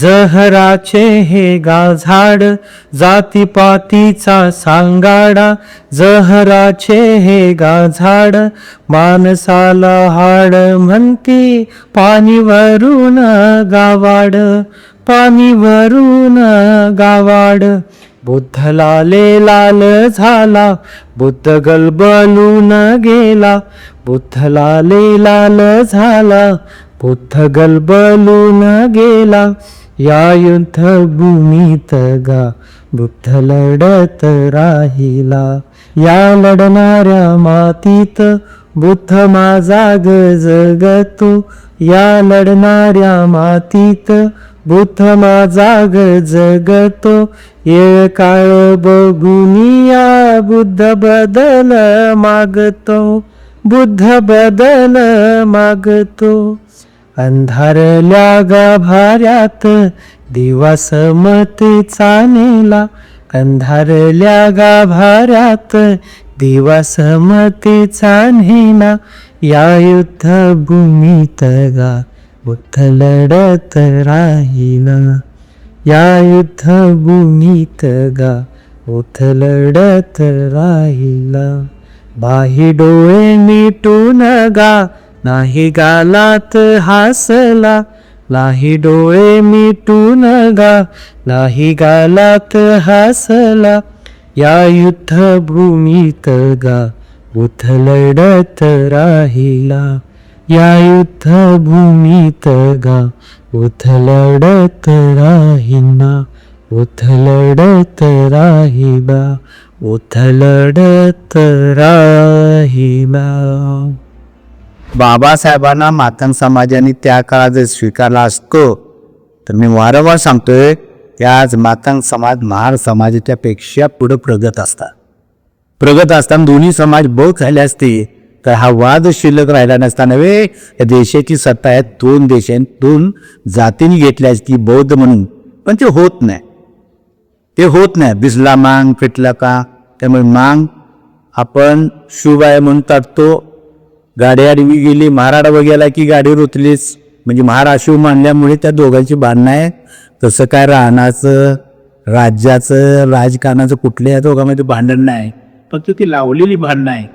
जहराचे हे गा झाड जातीपातीचा सांगाडा जहराचे हे गा झाड माणसाला हाड म्हणती पाणी वरून गावाड पाणी वरून गावाड. बुद्ध लाले लाल झाला बुद्ध गलबलून गेला बुद्ध लाले लाल झाला बुद्ध गलबलून गेला. या युद्ध भूमीत गा बुद्ध लढत राहिला. या लढणाऱ्या मातीत बुद्ध माझा गजगतो जगतो. या लढणाऱ्या मातीत बुद्ध माझा गजगतो जगतो. येळ काळ बघुनिया बुद्ध बदल मागतो. बुद्ध बदल मागतो. अंधारल्या गाभाऱ्यात दिवा समतेचा नेला. अंधारल्या गाभाऱ्यात दिवा समतेचा नेला. या युद्ध भूमीत गा बुद्ध लढत राहिला. या युद्ध भूमीत गा बुद्ध लढत राहिला. बाही डोळे मिटून गा नाही गालात हासला नाही डोळे मिटून गा नाही गालात हासला या युद्धभूमीत गा बुद्ध लढत राहिला. या युद्ध भूमीत गा बुद्ध लढत राहिना बुद्ध लढत राहिबा बुद्ध लढत राहिबा. बाबासाहेबांना मातंग समाजाने त्या काळात जर स्वीकारला असतो. तर मी वारंवार सांगतोय की आज मातंग समाज महार समाजाच्या पेक्षा पुढं प्रगत असतात. प्रगत असताना दोन्ही समाज बहुत झाले असते. तर हा वाद शिल्लक राहिला नसता नव्हे. या देशाची सत्ता आहे दोन देशां दोन जातींनी घेतली असती बौद्ध म्हणून. पण ते होत नाही. ते होत नाही. भिजला मांग फिटला का? त्यामुळे मांग आपण शुभ आहे म्हणून टाकतो गाडी आडवी गेली महाराड गेला की गाडी रोतलीच. म्हणजे महाराष्ट्र मानल्यामुळे त्या दोघांची भांडणं आहे तसं काय राहण्याचं राज्याचं राजकारणाचं कुठल्या दोघांमध्ये भांडण नाही. फक्त ती लावलेली भांडणं आहे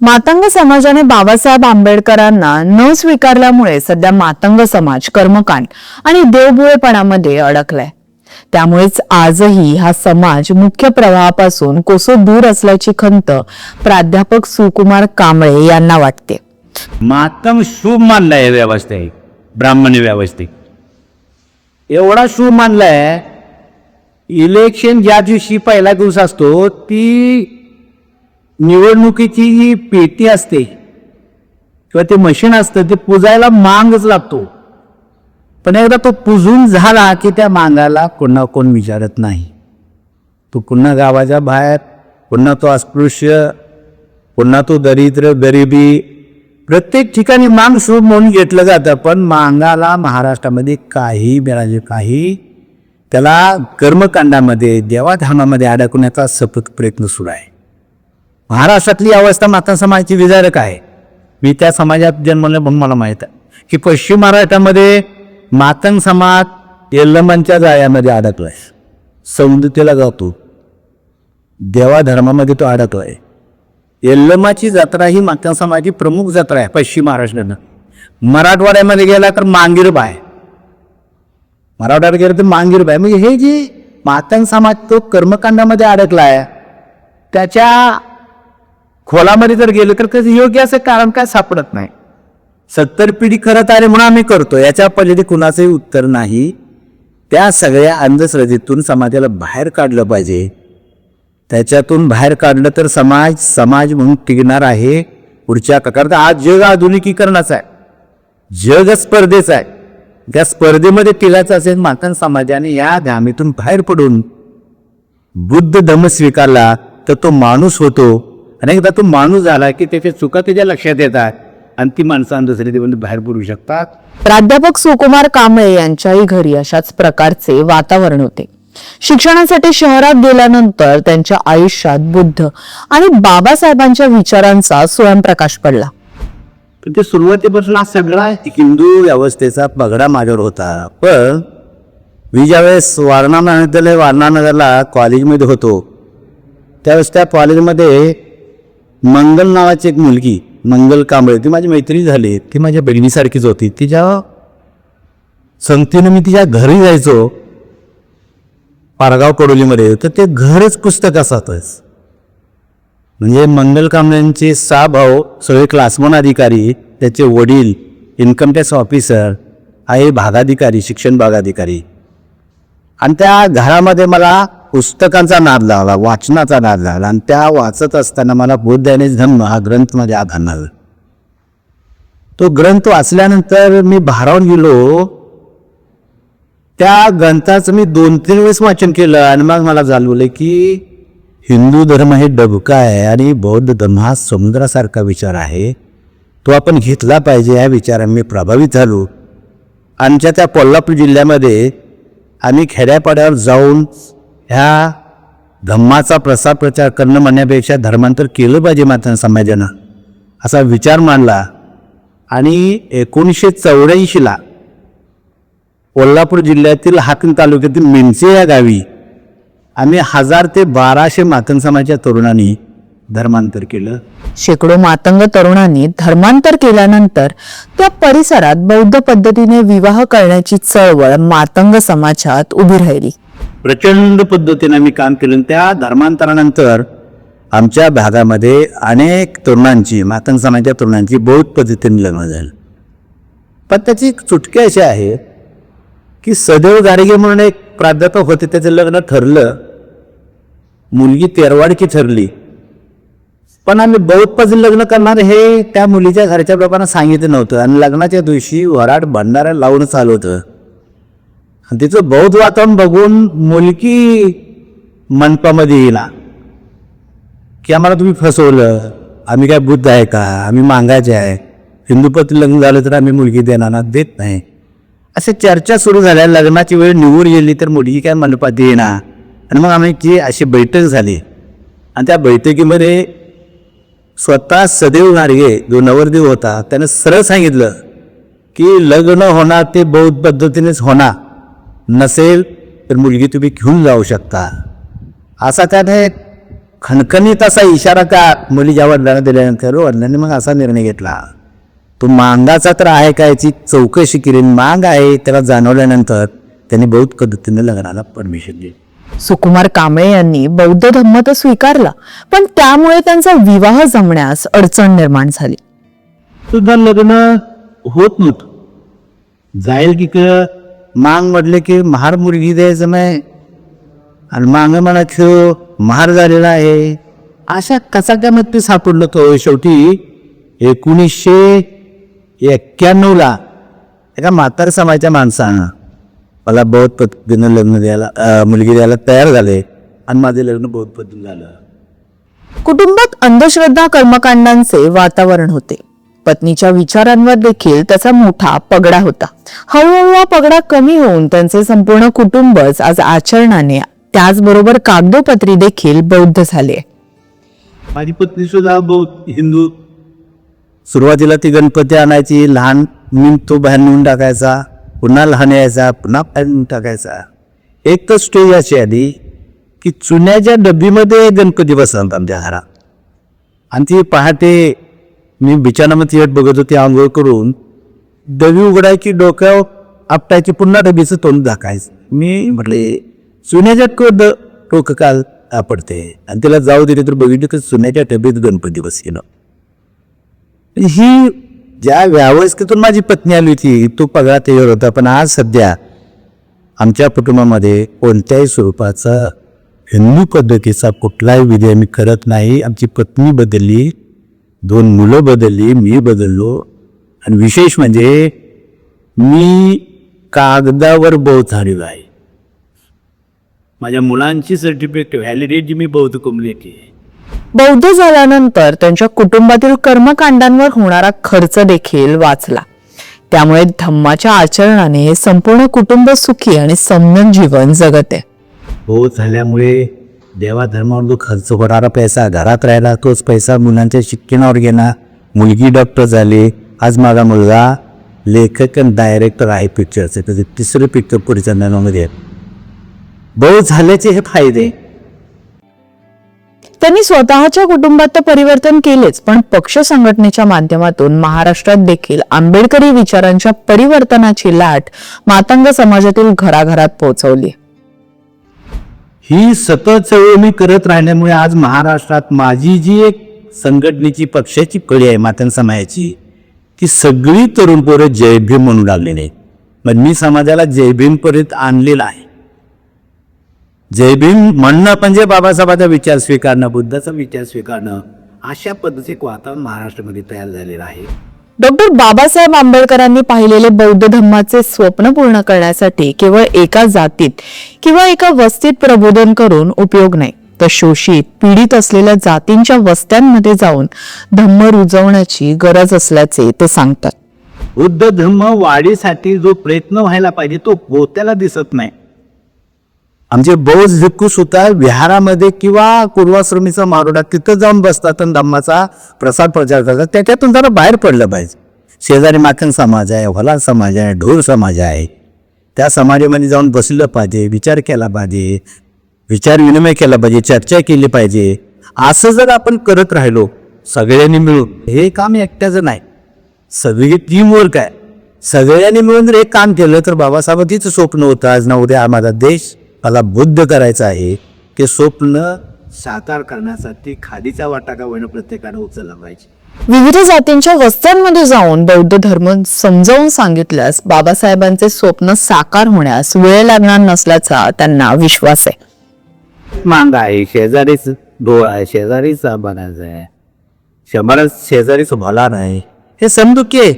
मातंग समाजाने बाबासाहेब आंबेडकरांना न स्वीकारल्यामुळे सध्या मातंग समाज कर्मकांड आणि देवभुळेपणामध्ये अडकलाय. त्यामुळेच आजही हा समाज मुख्य प्रवाहापासून कोसो दूर असल्याची खंत प्राध्यापक सुकुमार कांबळे यांना वाटते. मातम शुभ मानलाय व्यवस्थित. ब्राह्मण व्यवस्थित. एवढा शुभ मानलाय इलेक्शन ज्या दिवशी पहिला दिवस असतो ती निवडणुकीची जी पेटी असते किंवा ते मशीन असतं ते पुजायला मांगच लागतो. पण एकदा तो पुजून झाला की त्या मांगाला कोणा कोण विचारत नाही. तो पुन्हा गावाच्या बाहेर पुन्हा तो अस्पृश्य पुन्हा तो दरिद्र गरिबी प्रत्येक ठिकाणी मांग शुभ म्हणून घेतलं जातं. पण मांगाला महाराष्ट्रामध्ये काही मिळाले काही त्याला कर्मकांडामध्ये देवाधामामध्ये अडकवण्याचा सतत प्रयत्न सुरू आहे. महाराष्ट्रातली अवस्था माता समाजाची विदारक आहे. मी त्या समाजात जन्मले म्हणून मला माहीत आहे. की पश्चिम महाराष्ट्रामध्ये मातंग समाज येल्लमांच्या जाळ्यामध्ये अडकलाय. सौंदतीला जातो. देवाधर्मामध्ये तो अडकलाय. येल्लमाची जत्रा ही मातंग समाजाची प्रमुख जत्रा आहे पश्चिम महाराष्ट्रानं. मराठवाड्यामध्ये गेला तर मांगीरबाय. मराठवाड्यात गेलं तर मांगीरबाय. म्हणजे हे जे मातंग समाज तो कर्मकांडामध्ये अडकला आहे त्याच्या खोलामध्ये जर गेलं तर कसं योग्य असं कारण काय सापडत नाही. सत्तर पिढी करत आले म्हणून आम्ही करतो. याच्या पलीकडे कुणाचंही उत्तर नाही. त्या सगळ्या अंधश्रद्धेतून समाजाला बाहेर काढलं पाहिजे. त्याच्यातून बाहेर काढलं तर समाज समाज म्हणून टिकणार आहे. पुढच्या ककारता आज जग आधुनिकीकरणाचं आहे. जग स्पर्धेचं आहे. त्या स्पर्धेमध्ये टिकायचं असेल मात्र समाजाने या धामीतून बाहेर पडून. बुद्ध धम्म स्वीकारला तर तो माणूस होतो. आणि एकदा तो माणूस झाला की त्याच्या चुका त्याच्या लक्षात येतात. आणि ती माणसं अंधश्रद्धेमध्ये बाहेर पडू शकतात. प्राध्यापक सुकुमार कांबळे यांच्याही घरी अशाच प्रकारचे वातावरण होते. शिक्षणासाठी शहरात गेल्यानंतर त्यांच्या आयुष्यात बुद्ध आणि बाबासाहेबांच्या विचारांचा स्वयंप्रकाश पडला. पण ते सुरुवातीपासून हा सगळा हिंदू व्यवस्थेचा पगडा माझ्यावर होता. पण मी ज्यावेळेस वारणा महाविद्यालय वारणानगरला कॉलेजमध्ये होतो त्यावेळेस त्या कॉलेजमध्ये मंगल नावाची एक मुलगी मंगल कांबळे ती माझी मैत्रीण झाली. ती माझ्या बहिणीसारखीच होती. तिच्या संगतीनं मी तिच्या घरी जायचो पारगाव कडोलीमध्ये तर ते घरच पुस्तक असतच. म्हणजे मंगल कांबळेंचे सा भाऊ सगळे क्लासमन अधिकारी त्याचे वडील इन्कम टॅक्स ऑफिसर आहे भागाधिकारी शिक्षण भागाधिकारी. आणि त्या घरामध्ये मला पुस्तकांचा नाद लागला वाचनाचा नाद लागला आणि त्या वाचत असताना मला बुद्ध आणि धम्म हा ग्रंथ माझ्या आधार तो ग्रंथ वाचल्यानंतर मी भारावून गेलो. त्या ग्रंथाचं मी दोन तीन वेळेस वाचन केलं आणि मग मला जाणवलं की हिंदू धर्म हे डबका आहे आणि बौद्ध धर्म हा समुद्रासारखा विचार आहे. तो आपण घेतला पाहिजे या विचाराने मी प्रभावित झालो. आमच्या त्या कोल्हापूर जिल्ह्यामध्ये आम्ही खेड्यापाड्यावर जाऊन ह्या धम्माचा प्रसार प्रचार करणं म्हणण्यापेक्षा धर्मांतर केलं पाहिजे मात्र समाजानं. असा विचार मांडला. आणि एकोणीसशे चौऱ्याऐंशीला कोल्हापूर जिल्ह्यातील हाकण तालुक्यातील मिंचे या गावी आम्ही हजार ते बाराशे मातंग समाजाच्या तरुणांनी धर्मांतर केलं. शेकडो मातंग तरुणांनी धर्मांतर केल्यानंतर त्या परिसरात बौद्ध पद्धतीने विवाह करण्याची चळवळ मातंग समाजात उभी राहिली. प्रचंड पद्धतीने आम्ही काम केलं. आणि त्या धर्मांतरानंतर आमच्या भागामध्ये अनेक तरुणांची मातंग समाजाच्या तरुणांची बौद्ध पद्धतीने लग्न झालं. पण त्याची एक चुटकी अशी आहे की सदैव गारगे म्हणून एक प्राध्यापक होते त्याचं लग्न ठरलं. मुलगी तेरवाडकी ठरली. पण आम्ही बौद्ध लग्न करणार हे त्या मुलीच्या घरच्या लोकांना सांगितलं नव्हतं. आणि लग्नाच्या दिवशी वराड भंडारा लावून चालू होतं. आणि तिचं बौद्ध वातावरण बघून मुलगी मनपामध्ये येईना की आम्हाला तुम्ही फसवलं आम्ही काय बुद्ध आहे का? आम्ही मागायचे आहे. हिंदूपती लग्न झालं तर आम्ही मुलगी देणार ना देत नाही. असे चर्चा सुरू झाल्या लग्नाची वेळ निवड गेली तर मुलगी काय मंडपात येणार? आणि मग आम्ही अशी बैठक झाली. आणि त्या बैठकीमध्ये स्वतः सदैव गाडगे जो नवरदेव होता त्यानं सरळ सांगितलं की लग्न होणार ते बौद्ध पद्धतीनेच होणार. नसेल तर मुलगी तुम्ही घेऊन जाऊ शकता. असा त्याने खणखणीत असा इशारा का मुलीच्या वडिलांना दिल्यानंतर वडिलांनी मग असा निर्णय घेतला. तो मांगाचा तर आहे का याची चौकशी केली. मांग आहे त्याला जाणवल्यानंतर त्यांनी बौद्ध पद्धतीने लग्नाला परमिशन दिली. सुकुमार कांबळे यांनी बौद्ध धम्म तर स्वीकारला पण त्यामुळे त्यांचा विवाह जमण्यास अडचण निर्माण झाली. सुद्धा लग्न होत नव्हतं. जाईल की क मांग म्हटले की महार मुलगी द्यायचं नाही. आणि मांग म्हणा खेळ महार झालेला आहे. अशा कचाक्यामध्ये ते सापडलं तो शेवटी. एकोणीसशे एक्क्याण्णवला एका म्हातार समाजाच्या माणसानं मला बौद्ध पद्धतीनं लग्न द्यायला मुलगी द्यायला तयार झाले आणि माझे लग्न बौद्ध पद्धतीनं झालं. कुटुंबात अंधश्रद्धा कर्मकांडांचे वातावरण होते. पत्नीच्या विचारांवर देखील त्याचा मोठा पगडा होता. हळूहळू हा पगडा कमी होऊन त्यांचे संपूर्ण कुटुंबच आज आचरणाने त्याचबरोबर कागदोपत्री देखील बौद्ध झाले. माझी पत्नी सुद्धा बौद्ध हिंदू. सुरुवातीला ती गणपती आणायची लहान मी तो बाहेर नेऊन टाकायचा पुन्हा लहान यायचा पुन्हा बाहेर नेऊन टाकायचा. एक तर स्टेज अशी आली की चुन्याच्या डब्बीमध्ये गणपती बसतात आमच्या घरात. आणि ती पहाटे मी बिछाणामध्ये येत बघत होती आंघोळ करून. डबी उघडायची डोक्यावर आपटायची पुन्हा डबीचं तोंड दाखायचं मी म्हटले सुन्याच्या क डोकं काल आपडते आणि तिला जाऊ दिले तर बघितलं की सुन्याच्या डबीत गणपती बसलेलं ही ज्या व्यावसायिकतून माझी पत्नी आली होती तो पगार तयार होता. पण आज सध्या आमच्या कुटुंबामध्ये कोणत्याही स्वरूपाचा हिंदू पद्धतीचा कुठलाही विधी आम्ही करत नाही. आमची पत्नी बदलली. दोन मुलं बदलली मी बदललो. आणि विशेष म्हणजे मी कागदावर बौद्ध झालेलो आहे. माझ्या मुलांची सर्टिफिकेट व्हॅलिडिटी मी बौद्ध कम्युनिटी आहे. बौद्ध झाल्यानंतर त्यांच्या कुटुंबातील कर्मकांडांवर होणारा खर्च देखील वाचला. त्यामुळे धम्माच्या आचरणाने संपूर्ण कुटुंब सुखी आणि सम्यक जीवन जगते. हो झाल्यामुळे देवाधर्मावर जो खर्च होणारा पैसा घरात राहिला तोच पैसा मुलांच्या शिक्षणावर गेला. मुलगी डॉक्टर झाली. आज माझा मुलगा लेखक आणि डायरेक्टर आहे पिक्चरचे त्याचे तिसरे पिक्चर पुढच्या बहु झाल्याचे हे फायदे. त्यांनी स्वतःच्या कुटुंबात तर परिवर्तन केलेच पण पक्ष संघटनेच्या माध्यमातून महाराष्ट्रात देखील आंबेडकरी विचारांच्या परिवर्तनाची लाट मातंग समाजातील घराघरात पोहोचवली. ही सतत चळवळ मी करत राहिल्यामुळे आज महाराष्ट्रात माझी जी एक संघटनेची पक्षाची कळी आहे मातन समाजाची ती सगळी तरुण पोरं जय भीम म्हणू लागलेली आहेत. मग मी समाजाला जय भीम पर्यंत आणलेला आहे. जय भीम म्हणणं म्हणजे बाबासाहेबांचा विचार स्वीकारणं बुद्धाचा विचार स्वीकारणं अशा पद्धतीचे वातावरण महाराष्ट्रामध्ये तयार झालेलं आहे. डॉक्टर बाबासाहेब आंबेडकरांनी पाहिलेले बौद्ध धम्माचे स्वप्न पूर्ण करण्यासाठी केवळ एका जातीत किंवा एका वस्तीत प्रबोधन करून उपयोग नाही तर शोषित पीडित असलेल्या जातींच्या वस्त्यांमध्ये जाऊन धम्म रुजवण्याची गरज असल्याचे ते सांगतात. बुद्ध धम्म वाढीसाठी जो प्रयत्न व्हायला पाहिजे तो पोत्याला दिसत नाही. आमचे बौद्ध भिक्खू सुद्धा विहारामध्ये किंवा कुर्वाश्रमीचा मारोडा तिथं जाऊन बसतात आणि धम्माचा प्रसार प्रचार करतात. त्याच्यातून जरा बाहेर पडलं पाहिजे. शेजारी माखन समाज आहे व्हला समाज आहे ढोर समाज आहे. त्या समाजामध्ये जाऊन बसलं पाहिजे विचार केला पाहिजे विचार विनिमय केला पाहिजे चर्चा केली पाहिजे. असं जर आपण करत राहिलो सगळ्यांनी मिळून हे काम एकट्याचं नाही. सगळी टीमवर्क आहे. सगळ्यांनी मिळून जर एक काम केलं तर बाबासाहेबांचीच स्वप्न होतं आज ना उद्या माझा देश मला बुद्ध करायचा आहे ते स्वप्न साकार करण्यासाठी खादीचा वाटा का होईना प्रत्येकानं उचलला पाहिजे? विविध जातींच्या वस्त्यांमध्ये जाऊन बौद्ध धर्म समजावून सांगितल्यास बाबासाहेबांचे स्वप्न साकार होण्यास वेळ लागणार नसल्याचा त्यांना विश्वास आहे. मांग आहे शेजारीच डोळ आहे शेजारीच बनायचं आहे. शंभर शेजारीच भला नाही. हे समदुखी आहे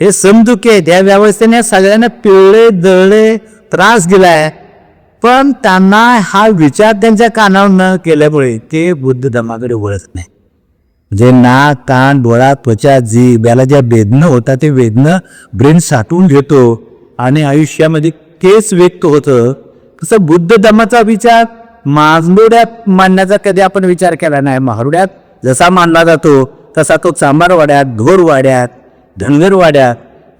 हे समदुखी आहे त्या व्यवस्थेने सगळ्यांना पिवळे दळले त्रास दिलाय. पण त्यांना हा विचार त्यांच्या कानावर न केल्यामुळे ते बुद्ध धर्माकडे वळत नाही. म्हणजे नाक कान डोळा त्वचा जीभ याला ज्या वेदनं होता ते वेदनं ब्रेन साठवून घेतो आणि आयुष्यामध्ये केस व्यक्त होतं. तसं बुद्ध धर्माचा विचार माजमोड्यात मांडण्याचा कधी आपण विचार केला नाही. महारुड्यात जसा मानला जातो तसा तो चांबारवाड्यात ढोरवाड्यात धनगरवाड्यात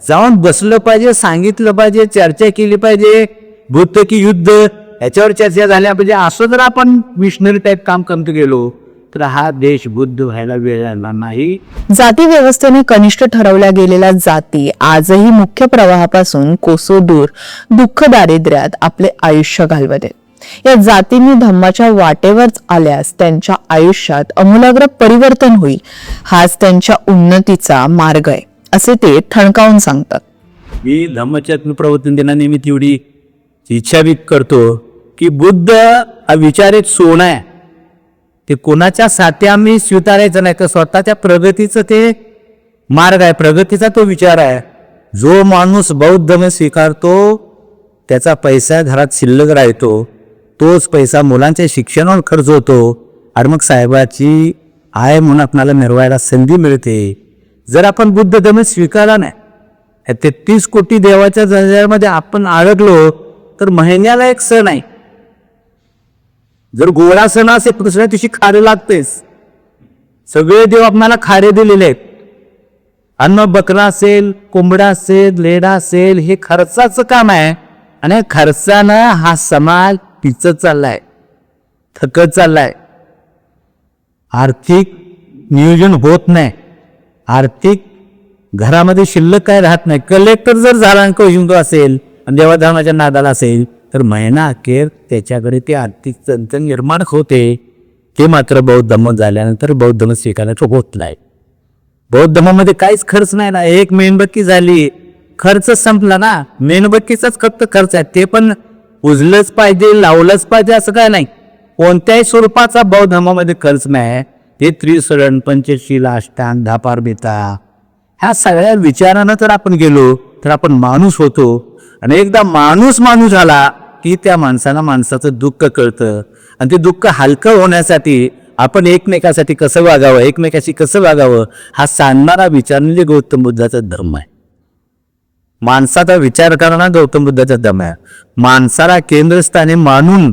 जाऊन बसलं पाहिजे सांगितलं पाहिजे चर्चा केली पाहिजे. बुद्ध की युद्ध याच्यावर चर्चा झाल्या. पाहिजे असं जर आपण मिशनरी टाईप काम करत गेलो तर हा देश बुद्ध व्हायला वेळ नाही. जाती व्यवस्थेने कनिष्ठ ठरवल्या गेलेल्या जाती आजही मुख्य प्रवाहापासून कोसो दूर दुःख दारिद्र्यात आपले आयुष्य घालवत. आहेत या जातींनी धम्माच्या वाटेवर आल्यास त्यांच्या आयुष्यात अमूलाग्र परिवर्तन होईल हाच त्यांच्या उन्नतीचा मार्ग आहे असे ते ठणकावून सांगतात. मी धम्मचक्र प्रवर्तन दिनानिमित्त एवढी इच्छा व्यक्त करतो की बुद्ध हा विचार एक सोनं आहे. ते कोणाच्या साथी आम्ही स्वीकारायचं नाही तर स्वतःच्या प्रगतीचं ते मार्ग आहे. प्रगतीचा तो विचार आहे. जो माणूस बौद्ध स्वीकारतो त्याचा पैसा घरात शिल्लक राहतो. तोच पैसा मुलांच्या शिक्षणावर खर्च होतो. आणि मग साहेबाची आय म्हणून आपणाला मिरवायला संधी मिळते. जर आपण बुद्ध धर्म स्वीकारला नाही तेहतीस कोटी देवाच्या जंजामध्ये आपण अडकलो तर महिन्याला एक सण आहे. जर गोळा सण असेल तर दुसऱ्या दिवशी खारे लागतेच सगळे देव आपल्याला खारे दिलेले आहेत. अन्न बकरा असेल कोंबडा असेल लेडा असेल हे खर्चाचं काम आहे. आणि खर्चानं हा समाज पिचत चाललाय थकत चाललाय. आर्थिक नियोजन होत नाही. आर्थिक घरामध्ये शिल्लक काय राहत नाही. कलेक्टर जर झाला आणि असेल देवाधर्माच्या नादाला असेल तर महिना अखेर त्याच्याकडे ते आर्थिक चणचण निर्माण होते. ते मात्र बौद्ध धर्म झाल्यानंतर बौद्ध धर्म स्वीकारण्याचं होत नाही. बौद्ध धर्मामध्ये काहीच खर्च नाही ना एक मेणबत्ती झाली खर्च संपला ना मेणबत्तीचाच फक्त खर्च आहे. ते पण उजलंच पाहिजे लावलंच पाहिजे असं काय नाही. कोणत्याही स्वरूपाचा बौद्ध धर्मामध्ये खर्च नाही. ते त्रिसरण पंचशील अष्टांग धापार बेता. ह्या सगळ्या विचारानं जर आपण गेलो तर आपण माणूस होतो. आणि एकदा माणूस माणूस झाला की त्या माणसाला माणसाचं दुःख कळतं. आणि ते दुःख हलकं होण्यासाठी आपण एकमेकासाठी कसं वागावं एकमेकाशी कसं वागावं हा सांगणारा विचार म्हणजे गौतम बुद्धाचा धर्म आहे. माणसाचा विचार करणारा गौतम बुद्धाचा धर्म आहे. माणसाला केंद्रस्थानी मानून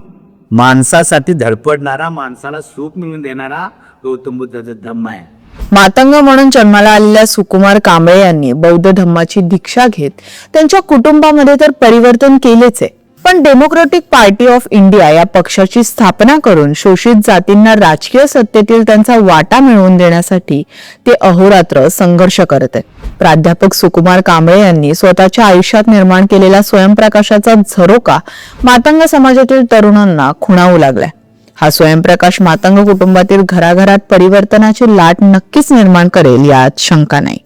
माणसासाठी धडपडणारा माणसाला सुख मिळवून देणारा गौतम बुद्धाचा धम्म आहे. मातंग म्हणून जन्माला आलेल्या सुकुमार कांबळे यांनी बौद्ध धम्माची दीक्षा घेत त्यांच्या कुटुंबामध्ये तर परिवर्तन केलेच आहे. पण डेमोक्रॅटिक पार्टी ऑफ इंडिया या पक्षाची स्थापना करून शोषित जातींना राजकीय सत्तेतील त्यांचा वाटा मिळवून देण्यासाठी ते अहोरात्र संघर्ष करत आहे प्राध्यापक सुकुमार कांबळे यांनी स्वतःच्या आयुष्यात निर्माण केलेला स्वयंप्रकाशाचा झरोका मातंग समाजातील तरुणांना खुणावू लागलाय. हा स्वयंप्रकाश मातंग कुटुंबातील घराघरात परिवर्तनाची लाट नक्कीच निर्माण करेल यात शंका नाही.